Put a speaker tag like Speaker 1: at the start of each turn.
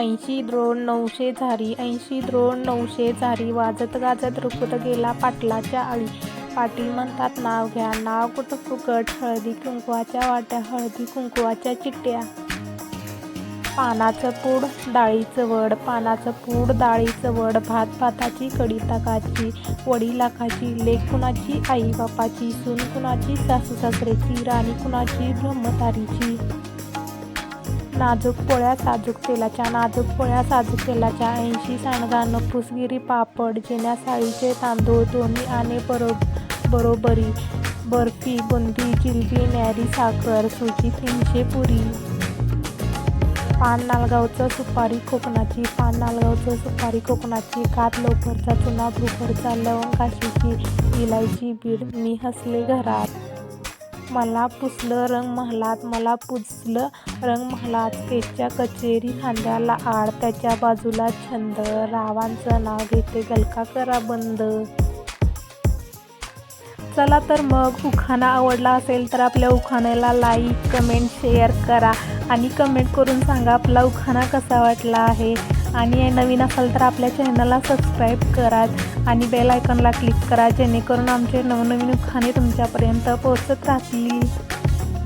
Speaker 1: ऐंशी द्रोण नऊशे झारी ऐंशी द्रोण नऊशे झारी वाजत गाजत रुकत गेला पाटलाच्या आळी. पाटील म्हणतात नाव घ्या नाव कुठं फुकट? हळदी कुंकवाच्या वाट्या हळदी कुंकवाच्या चिट्ट्या. पानाचं पूड डाळीचं वड. पानाचं पूड डाळीचं वड. भात भाताची कडी ताकाची वडी लाखाची. लेक कुणाची? आई बापाची. सून कुणाची? सासू सासऱ्याची. राणी कुणाची? ब्रह्मतारीची नाजूक पोळ्या साजूक तेलाच्या नाजूक पोळ्या साजूक तेलाच्या ऐंशी सांडगा फुसगिरी पापड जिन्या साळीचे तांदूळ दोन्ही आणि बरो बरोबरी बर्फी बुंदी जिलबी न्यारी साखर सुजी तीनशे पुरी. पान नालगावचं सुपारी कोकणाची पान नालगावचं सुपारी कोकणाची कात लोकरचा चुना भुकरचा लवंग काशीची इलायची बीड मी हसले घरात. मला पुसलं रंग महालात मला पुसलं रंग महालात केसच्या कचेरी खांद्याला आड त्याच्या बाजूला छंद. रावांचं नाव घेते गलका करा बंद. चला तर मग उखाणा आवडला असेल तर आपल्या उखाण्याला लाईक कमेंट शेअर करा. आणि कमेंट करून सांगा आपला उखाणा कसा वाटला आहे. आणि नवीन असाल तर आपल्या चॅनलला सबस्क्राईब करा आणि बेल आयकॉनला क्लिक करा जेणेकरून आमचे नवनवीन उखाणे तुमच्यापर्यंत पोहोचत राहतील.